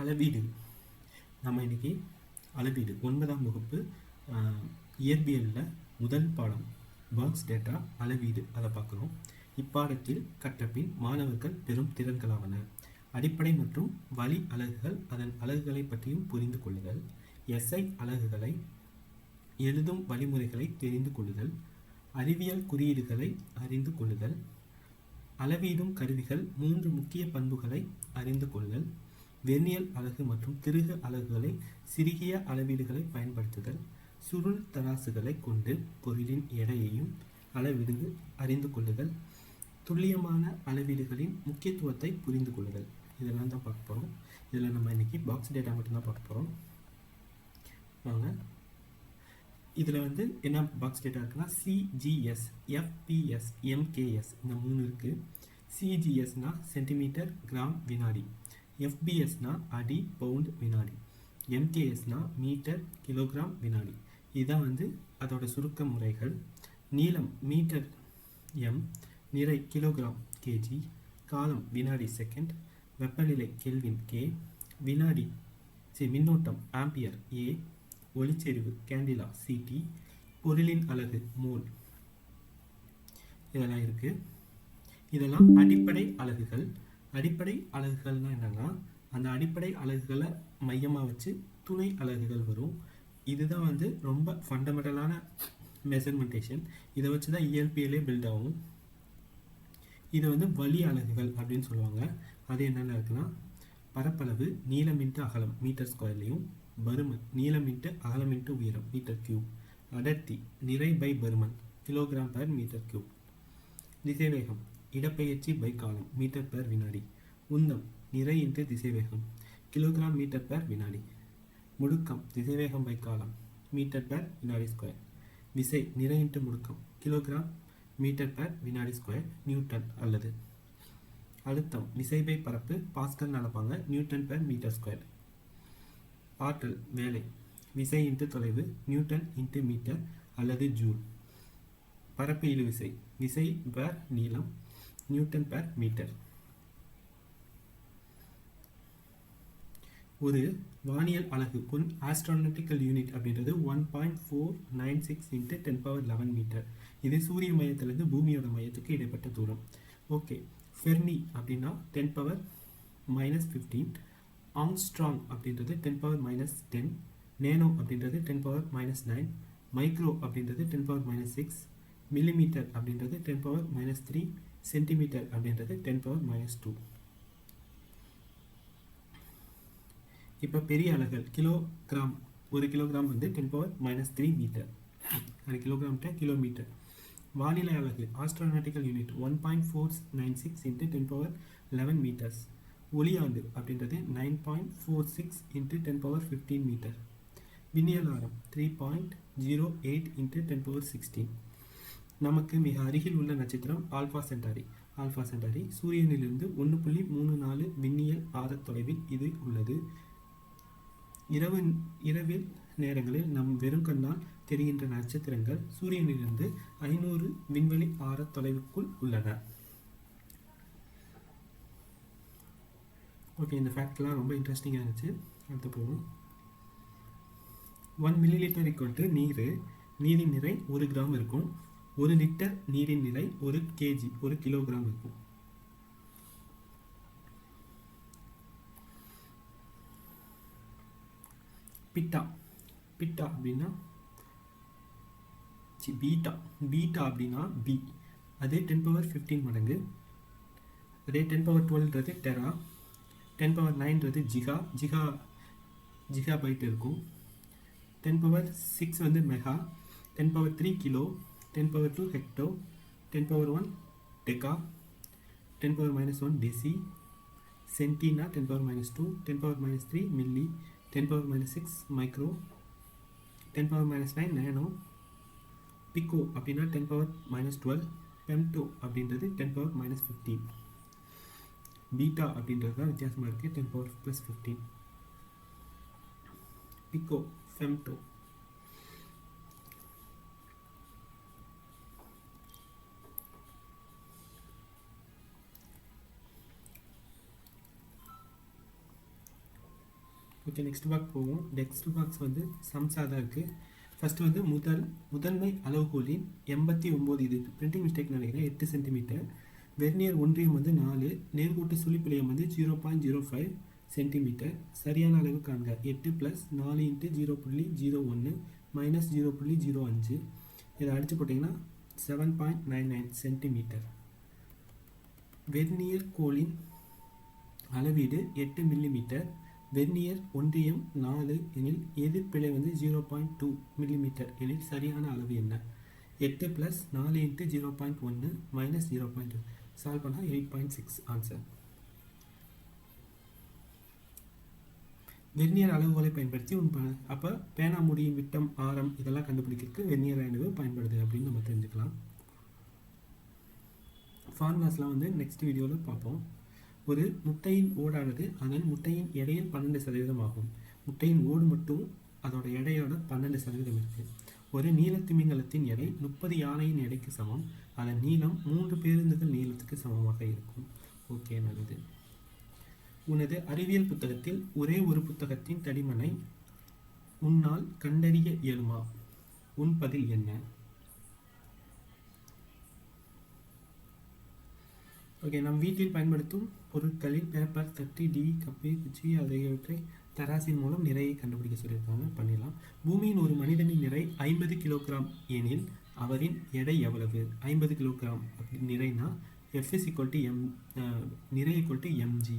அளவீடு. நம்ம இன்னைக்கு அளவீடு. ஒன்பதாம் வகுப்பு இயற்பியலில் முதல் பாடம் பாக்ஸ் டேட்டா அளவீடு. அதை பார்க்குறோம். இப்பாடத்தில் கற்றபின் மாணவர்கள் பெரும் திறன்களாவன. அடிப்படை மற்றும் வழி அலகுகள் அதன் அலகுகளை பற்றியும் புரிந்து கொள்ளுதல். எஸ்ஐ அலகுகளை எழுதும் வழிமுறைகளை தெரிந்து கொள்ளுதல். அறிவியல் குறியீடுகளை அறிந்து கொள்ளுதல். அளவீடும் கருவிகள் மூன்று முக்கிய பண்புகளை அறிந்து கொள்ளுதல். வெர்னியல் அலகு மற்றும் திருகு அலகுகளை சிறுகிய அளவீடுகளை பயன்படுத்துதல் சுருள் தராசுகளை கொண்டு பொருளின் எடையையும் அளவிடுது அறிந்து கொள்ளுதல் துல்லியமான அளவீடுகளின் முக்கியத்துவத்தை புரிந்து கொள்ளுதல். இதெல்லாம் தான் பார்க்க போகிறோம் இதில் நம்ம இன்னைக்கு பாக்ஸ் டேட்டா மட்டும்தான் பார்க்க போகிறோம் வாங்க. இதில் வந்து என்ன பாக்ஸ் டேட்டா இருக்குன்னா சிஜிஎஸ் எஃபிஎஸ் எம்கேஎஸ் இந்த மூணு இருக்குது சிஜிஎஸ்னா சென்டிமீட்டர் கிராம் வினாடி. எஃபிஎஸ்னா அடி பவுண்ட் வினாடி. எம்கேஎஸ்னா மீட்டர் கிலோகிராம் வினாடி. இதான் வந்து அதோட சுருக்க முறைகள். நீளம் மீட்டர் எம் நிறை கிலோகிராம் கேஜி காலம் வினாடி செகண்ட் வெப்பநிலை கெல்வின் கே வினாடி சி மின்னோட்டம் ஆம்பியர் ஏ ஒளிச்செறிவு கேண்டிலா சிடி பொருளின் அலகு மோல். இதெல்லாம் இருக்குது இதெல்லாம் அடிப்படை அலகுகள். அடிப்படை அலகுகள்னால் என்னன்னா அந்த அடிப்படை அலகுகளை மையமாக வச்சு துணை அலகுகள் வரும். இதுதான் வந்து ரொம்ப ஃபண்டமெண்டலான மெஷர்மெண்டேஷன் இதை வச்சு தான் இயற்பியலே பில்ட் ஆகும். இது வந்து வலி அலகுகள் அப்படின்னு சொல்லுவாங்க. அது என்னென்ன இருக்குன்னா பரப்பளவு நீளம் இன்ட்டு அகலம் மீட்டர் ஸ்கொயர்லேயும் பருமன் நீளம் இன்ட்டு அகலம் இன்ட்டு உயரம் மீட்டர் கியூப் அடர்த்தி நிறை பை பருமன் கிலோகிராம் பர் மீட்டர் கியூப் திசைவேகம் இடப்பெயர்ச்சி பை காலம் மீட்டர் பெர் வினாடி. உந்தம் நிறை இன்ட்டு திசைவேகம் கிலோகிராம் மீட்டர் பெர் வினாடி. முடுக்கம் திசைவேகம் பை காலம் மீட்டர் பெர் வினாடி ஸ்கொயர் விசை நிறை இன்ட்டு முடுக்கம் கிலோகிராம் மீட்டர் பெர் வினாடி ஸ்கொயர் நியூட்டன் அல்லது. அழுத்தம் விசைபை பரப்பு பாஸ்கல் நடப்பாங்க நியூட்டன் பெர் மீட்டர் ஸ்கொயர் ஆற்றல் வேலை விசை இன்ட்டு தொலைவு நியூட்டன் இன்ட்டு மீட்டர் அல்லது ஜூல். பரப்பு இழுவிசை விசை பெர் நீளம் நியூட்டன் பேர் மீட்டர். ஒரு வானியல் அலகு ஒன் ஆஸ்ட்ரானட்டிக்கல் யூனிட் அப்படின்றது one point four nine six into ten power eleven metre இது சூரிய மையத்திலிருந்து பூமியோட மையத்துக்கு இடைப்பட்ட தூரம். ஓகே ஃபெர்னி அப்படின்னா ten power minus fifteen angstrom அப்படின்றது ten power minus ten nano அப்படின்றது ten power minus nine micro அப்படின்றது ten power minus six millimetre அப்படின்றது ten power minus three centimetre அப்படின்றது டென் பவர் மைனஸ் டூ இப்போ பெரிய அலகுகள் kilogram ஒரு கிலோகிராம் வந்து ten power minus three metre அது கிலோகிராம்ட்ட கிலோமீட்டர் வானிலை அலகு astronautical unit one point four nine six into ten power eleven metres ஒளியாண்டு அப்படின்றது nine point four six into ten power fifteen metre விண்ணியலாரம் three point zero eight into ten power sixteen நமக்கு மிக அருகில் உள்ள நட்சத்திரம் ஆல்ஃபா சென்டாரி ஆல்ஃபா சென்டாரி சூரியனிலிருந்து ஒன்று புள்ளி மூணு நாலு விண்ணியல் ஆத தொலைவில் இது உள்ளது. இரவு இரவில் நேரங்களில் நம் வெறும் கண்ணால் தெரிகின்ற நட்சத்திரங்கள் சூரியனிலிருந்து ஐநூறு விண்வெளி ஆர தொலைவுக்குள் உள்ளன. ஓகே இந்த ஃபேக்ட்லாம் ரொம்ப இன்ட்ரெஸ்டிங்காக இருந்துச்சு. அடுத்து போகும் one millilitre equal to நீர் நீரின் நிறை ஒரு கிராம் இருக்கும். ஒரு லிட்டர் நீரின் நிலை ஒரு கேஜி ஒரு கிலோகிராம் இருக்கும். பிட்டா பிட்டா அப்படின்னா பீட்டா பீட்டா அப்படின்னா பி அதே டென் பவர் ஃபிஃப்டீன் மடங்கு. அதே டென் பவர் டுவெல்ன்றது டெரா டென் பவர் நைன்றது ஜிகா ஜிகா ஜிகா பைட் இருக்கும். டென் பவர் சிக்ஸ் வந்து mega ten power three kilo ten power two hecto ten power one deca ten power minus one deci சென்டினா ten power minus two ten power minus three milli ten power minus six micro ten power minus nine nano pico அப்படின்னா ten power minus twelve femto அப்படின்றது ten power minus fifteen peta அப்படின்றது தான் வித்தியாசமாக இருக்குது ten power plus fifteen pico femto okay next box போவோம். Next box வந்து சம்ஸாக தான் இருக்குது ஃபஸ்ட்டு வந்து முதல் முதன்மை அளவுகோலின் எண்பத்தி ஒம்பது இது பிரிண்டிங் மிஸ்டேக் நினைக்கிறேன். எட்டு சென்டிமீட்டர் வெர்னியர் ஒன்றியம் வந்து நாலு. நேர்கோட்டு சுழிப்பிழையம் வந்து zero point zero five centimetre சரியான அளவு காண்க. எட்டு ப்ளஸ் நாலு இன்ட்டு ஜீரோ புள்ளி ஜீரோ ஒன்று மைனஸ் ஜீரோ புள்ளி ஜீரோ அஞ்சு. இதை அடித்து போட்டிங்கன்னா seven point nine nine centimetre vernier கோலின் அளவீடு எட்டு மில்லிமீட்டர் வெர்னியர் ஒன்றியம் நாலு எனில் எதிர்ப்பிழை வந்து ஜீரோ பாயிண்ட் டூ மில்லிமீட்டர் எனில் சரியான அளவு என்ன? எட்டு ப்ளஸ் நாலு இன்ட்டு ஜீரோ பாயிண்ட் ஒன்று minus zero point two solve பண்ணால் eight point six answer vernier அளவுகளை பயன்படுத்தி உன் அப்போ பேனா முடியின் விட்டம் ஆரம் இதெல்லாம் கண்டுபிடிக்கிறதுக்கு வெர்னியர் அளவு பயன்படுது அப்படின்னு நம்ம தெரிஞ்சுக்கலாம். ஃபார்முலாஸ்லாம் வந்து நெக்ஸ்ட் வீடியோவில் பார்ப்போம். ஒரு முட்டையின் ஓடானது அதன் முட்டையின் எடையில் பன்னெண்டு சதவீதம் ஆகும். முட்டையின் ஓடு மட்டும் அதோட எடையோட பன்னெண்டு சதவீதம் இருக்குது ஒரு நீளத்திமிங்கலத்தின் எடை முப்பது யானையின் எடைக்கு சமம். அதன் நீளம் மூன்று பேருந்துகள் நீளத்துக்கு சமமாக இருக்கும். ஓகே நல்லது. உனது அறிவியல் புத்தகத்தில் ஒரே ஒரு புத்தகத்தின் தடிமனை உன்னால் கண்டறிய இயலுமா? உன் பதில் என்ன? ஓகே நம் வீட்டில் பயன்படுத்தும் பொருட்களில் பேப்பர் தட்டி டி கப்பை குச்சி ஆகியவற்றை தராசின் மூலம் நிறையை கண்டுபிடிக்க சொல்லியிருக்காங்க. பண்ணிடலாம். பூமியின் ஒரு மனிதனின் நிறை ஐம்பது கிலோகிராம் எனில் அவரின் எடை எவ்வளவு? ஐம்பது கிலோகிராம் அப்படி நிறைனா எஃப்எஸ் ஈக்குவல் டு எம் நிறை ஈக்குவல் டு எம்ஜி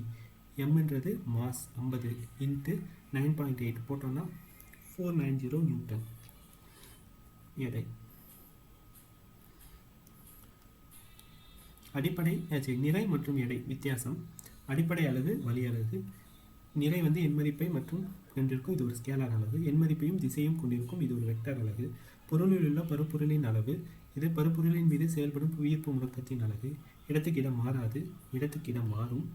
எம்ன்றது மாஸ் ஐம்பது இன்ட்டு நைன் பாயிண்ட் எயிட் போட்டோன்னா ஃபோர் நைன் ஜீரோ நியூட்டன் எடை. அடிப்படை நிறை மற்றும் எடை வித்தியாசம். அடிப்படை அளவு வலி அளவு நிறை வந்து எண்மதிப்பை மற்றும் கொண்டிருக்கும் இது ஒரு ஸ்கேலார் அளவு. எண் மதிப்பையும் திசையும் கொண்டிருக்கும் இது ஒரு வெக்டர் அளவு. பொருளில் உள்ள பருப்பொருளின் அளவு. இது பருப்பொருளின் மீது செயல்படும் புவியீர்ப்பு முழக்கத்தின் அளவு. இடத்துக்கு இடம் மாறாது. இடத்துக்கு இடம் மாறும்.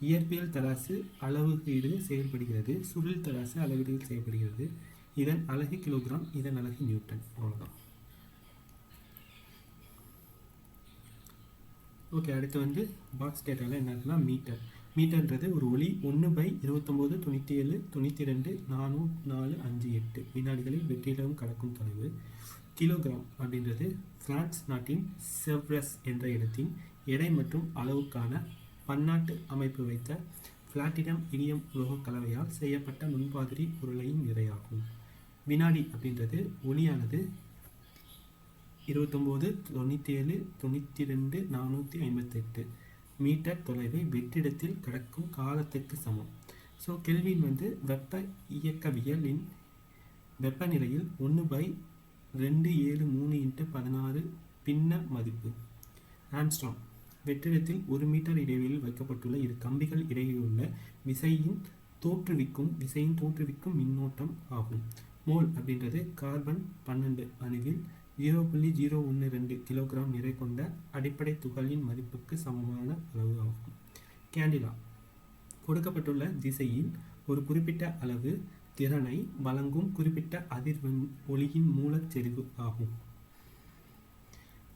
இயற்பியல் தராசு அளவுகீடு செயல்படுகிறது. சுருள் தராசு அளவீடுகள் செயல்படுகிறது. இதன் அழகு கிலோகிராம் இதன் அழகு நியூட்டன் அவ்வளோதான் ஓகே அடுத்து வந்து பாக்ஸ் டேட்டாவில் என்ன இருக்குன்னா மீட்டர் மீட்டர்ன்றது ஒரு ஒளி ஒன்று பை இருபத்தொம்போது தொண்ணூற்றி ஏழு தொண்ணூற்றி ரெண்டு நானூ நாலு அஞ்சு எட்டு. வினாடிகளில் வெற்றிடம் கடக்கும் தொலைவு. கிலோகிராம் அப்படின்றது பிரான்ஸ் நாட்டின் செவ்ரஸ் என்ற இடத்தின் எடை மற்றும் அளவுக்கான பன்னாட்டு அமைப்பு வைத்த பிளாட்டினம் இனியம் உலோக கலவையால் செய்யப்பட்ட முன்பாதிரி பொருளையும் நிறையாகும் வினாடி அப்படின்றது ஒளியானது இருபத்தொம்போது தொண்ணூற்றி ஏழு தொண்ணூற்றி ரெண்டு நானூற்றி ஐம்பத்தெட்டு. மீட்டர் தொலைவை வெற்றிடத்தில் கடக்கும் காலத்திற்கு சமம். ஸோ கெல்வின் வந்து வெப்ப இயக்கவியலின் வெப்பநிலையில் ஒன்று பை ரெண்டு ஏழு மூணு இன்ட்டு பதினாறு பின்ன மதிப்பு. ஆம்ஸ்ட்ராங் வெற்றிடத்தில் ஒரு மீட்டர் இடைவெளியில் வைக்கப்பட்டுள்ள இரு கம்பிகள் இடையிலுள்ள விசையின் தோற்றுவிக்கும் விசையின் தோற்றுவிக்கும் மின்னோட்டம் ஆகும். மோல் அப்படின்றது கார்பன் பன்னெண்டு அணுவில் ஜீரோ புள்ளி ஜீரோ ஒன்று ரெண்டு கிலோகிராம் நிறை கொண்ட அடிப்படை துகளின் மதிப்புக்கு சமமான அளவு ஆகும். கேண்டிலா கொடுக்கப்பட்டுள்ள திசையில் ஒரு குறிப்பிட்ட அளவு திறனை வழங்கும் குறிப்பிட்ட அதிர்வெண் ஒளியின் மூலச்செறிவு ஆகும்.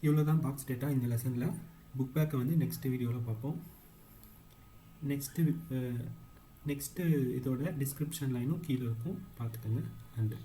இவ்வளோ தான் பாக்ஸ் டேட்டா இந்த லெசனில் புக் பேக்கை வந்து நெக்ஸ்ட் வீடியோவில் பார்ப்போம். நெக்ஸ்ட்டு நெக்ஸ்ட்டு இதோட டிஸ்கிரிப்ஷன் லைனும் கீழே இருக்கும். பார்த்துக்கோங்க. நன்றி.